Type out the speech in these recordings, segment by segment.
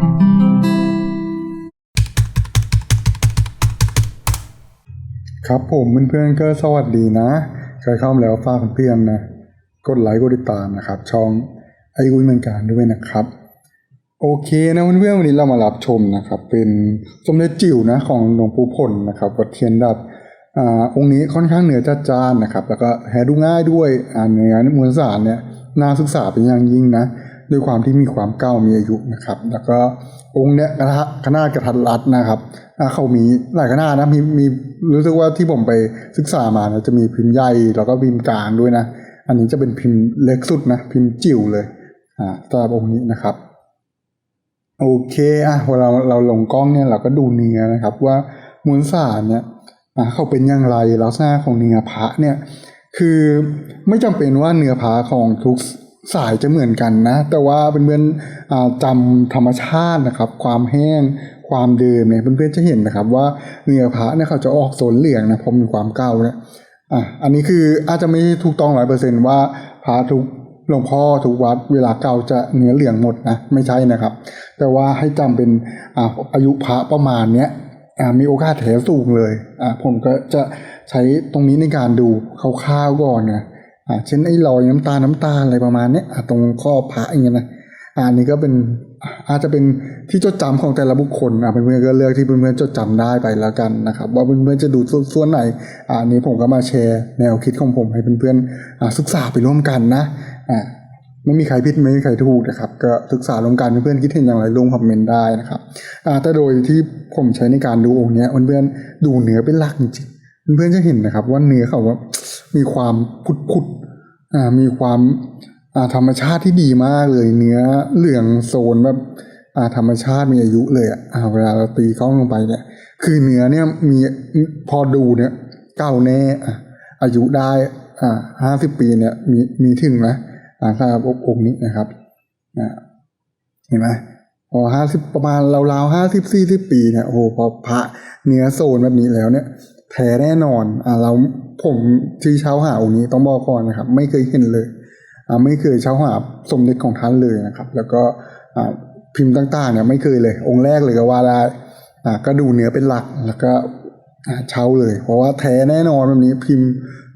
ครับผมเพื่อนๆก็สวัสดีนะ ใครเข้ามาแล้วฝากเพื่อนๆนะ กดไลค์กดติดตามนะครับ ช่องไออุ้ยเมืองการด้วยนะครับ โอเคนะเพื่อนๆวันนี้เรามารับชมนะครับ เป็นสมเด็จจิ๋วนะของหลวงปู่ผลนะครับวัดเทียนดัดอ่าองค์นี้ค่อนข้างเหนือจัดจานนะครับ แล้วก็แหดูง่ายด้วยอ่าเนื้อมวลสารเนี่ยน่าศึกษาเป็นอย่างยิ่งนะ ด้วยความที่มีความเก่ามีอายุนะครับ แล้วก็องค์เนี้ยกระทะขนาดกระทัดรัดนะครับอ่าเขามีหลายขนาดนะมีมีรู้สึกว่าที่ผมไปศึกษามานะจะมีพิมพ์ใหญ่แล้วก็พิมพ์กลางด้วยนะ อันนี้จะเป็นพิมพ์เล็กสุดนะพิมพ์จิ๋วเลยอ่าสำหรับองค์นี้นะครับโอเคอะเวลาเราลงกล้องเนี่ยเราก็ดูเนื้อนะครับว่ามวลสารเนี่ยอะเขาเป็นอย่างไรลักษณะของเนื้อพระเนี่ยคือไม่จำเป็นว่าเนื้อพระของทุก สายจะเหมือนกันนะ แต่ว่าเป็นเพื่อนๆจำธรรมชาตินะครับ ความแห้งความเดิมเนี่ยเพื่อนๆจะเห็นนะครับ ว่าเนื้อพระเนี่ยเขาจะออกโซนเหลืองนะเพราะมีความเก่าเนี่ยอะอันนี้คืออาจจะไม่ถูกต้องร้อยเปอร์เซนต์ว่าพระทุกหลวงพ่อทุกวัดเวลาเก่าจะเนื้อเหลืองหมดนะไม่ใช่นะครับ แต่ว่าให้จำเป็นอ่าอายุพระประมาณเนี้ยมีโอกาสแถสูงเลยอ่ผมก็จะใช้ตรงนี้ในการดูคร่าวๆก่อนนะอ่า เช่นไอ้รอยน้ำตาน้ำตาอะไรประมาณเนี้ยอ่าตรงข้อพระอย่างเงี้ยนะอ่าอันนี้ก็เป็นอาจจะเป็นที่จดจำของแต่ละบุคคลอ่าเพื่อนๆก็เลือกที่เพื่อนๆจดจำได้ไปแล้วกันนะครับว่าเพื่อนๆจะดูส่วนไหนอ่าอันนี้ผมก็มาแชร์แนวคิดของผมให้เพื่อนๆอ่าศึกษาไปร่วมกันนะอ่าไม่มีใครผิดไม่มีใครถูกนะครับก็ศึกษาลงการเพื่อนๆคิดเห็นอย่างไรลงคอมเมนต์ได้นะครับอ่าแต่โดยที่ผมใช้ในการดูองค์เนี้ยเพื่อนๆดูเนื้อเป็นหลักจริงเพื่อนๆจะเห็นนะครับว่าเนื้อเขาว่า มีความพุดๆอ่ามีความอ่าธรรมชาติที่ดีมากเลย เนื้อเหลืองโซนแบบอ่าธรรมชาติมีอายุเลยอะเวลาเราตีกล้องลงไปเนี่ย คือเนื้อเนี่ยมีพอดูเนี่ยเก้าแน่อะอายุได้อ่าห้าสิบปีเนี่ยมีมีถึงนะอ่าสำหรับองค์นี้นะครับอ่าเห็นไหมพอห้าสิบประมาณราวๆห้าสิบสี่สิบปีเนี่ยโอ้โหพอพระเนื้อโซนแบบนี้แล้วเนี่ย แท้แน่นอนอ่าเราผมที่เช้าหาองค์นี้ต้องบอกก่อนนะครับ ไม่เคยเห็นเลยอ่าไม่เคยเช้าหาสมเด็จของท่านเลยนะครับ แล้วก็อ่าพิมพ์ต่างๆเนี่ยไม่เคยเลย องค์แรกเลยก็ว่าได้อ่าก็ดูเนื้อเป็นหลักแล้วก็อ่าเช่าเลย เพราะว่าแท้แน่นอนแบบนี้พิมพ์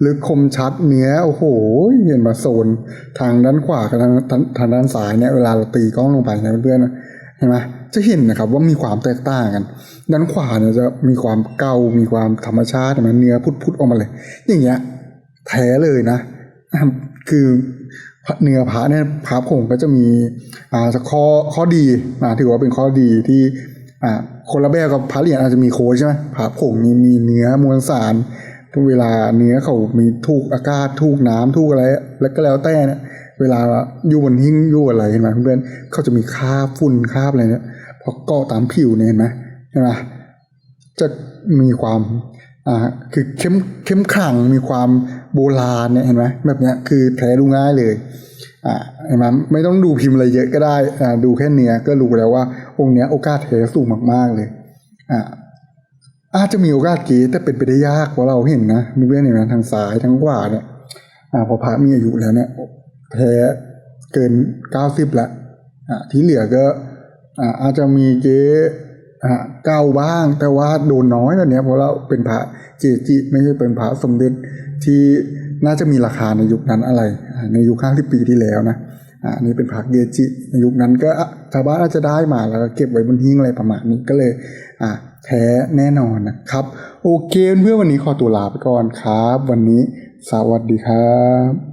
ลึกคมชัดเนื้อโอ้โหเห็นมาโซน ทางด้านขวากับทางทางทางด้านซ้ายเนี่ยเวลาเราตีกล้องลงไปนะเพื่อนๆ ห็นไหมจะเห็นนะครับว่ามีความแตกต่างกัน ด้านขวาเนี่ยจะมีความเก่ามีความธรรมชาติเห็นเนื้อพุดๆออกมาเลย อย่างเงี้ยแท้เลยนะอะคือเนื้อพระเนี่ยพระผงก็จะมีอ่าข้อข้อดีอ่าถือว่าเป็นข้อดีที่อ่าคนละแบบกับพระเหรียญอาจจะมีโค้ดใช่ไหมพระผงมีมีเนื้อมวลสาร เวลาเนื้อเขามีถูกอากาศถูกน้ำถูกอะไร แล้วก็แล้วแต่เนี่ยเวลาอยู่บนหิ้งอยู่อะไรเห็นไหมเพื่อนเขาจะมีคราบฝุ่นคราบอะไรเนี่ยพอเกาะตามผิวเนี่ยเห็นไหมเห็นไหมจะมีความอ่าคือเข้มเข้มขลังมีความโบราณเนี่ยเห็นไหมแบบเนี้ยคือแท้ดูง่ายเลยอ่าเห็นไหมไม่ต้องดูพิมพ์อะไรเยอะก็ได้อ่าดูแค่เนี้ยก็รู้แล้วว่าองค์เนี้ยโอกาสแท้สูงมากๆเลยอ่า อาจจะมีโอกาสเก๋แต่เป็นไปได้ยากเพราะเราเห็นนะมีเพื่อนเห็นไหมทางซ้ายทางขวาเนี่ยอ่าพอพระมีอายุแล้วเนี่ยแท้เกินเก้าสิบละอ่าที่เหลือก็อ่าอาจจะมีเก๊อ่าเก้าบ้าง แต่ว่าโดนน้อยแล้วเนี่ยเพราะเราเป็นพระเจจิไม่ใช่เป็นพระสมเด็จที่น่าจะมีราคาในยุคนั้นอะไร ในยุคห้าสิบปีที่แล้วนะอ่าอันนี้เป็นผักเดจิในยุคนั้นก็ ชาวบ้านอาจจะได้มาแล้วก็เก็บไว้บนหิ้งอะไรประมาณนี้ก็เลย อะแท้แน่นอนนะครับ โอเคเพื่อนวันนี้ขอตัวลาไปก่อนครับ วันนี้สวัสดีครับ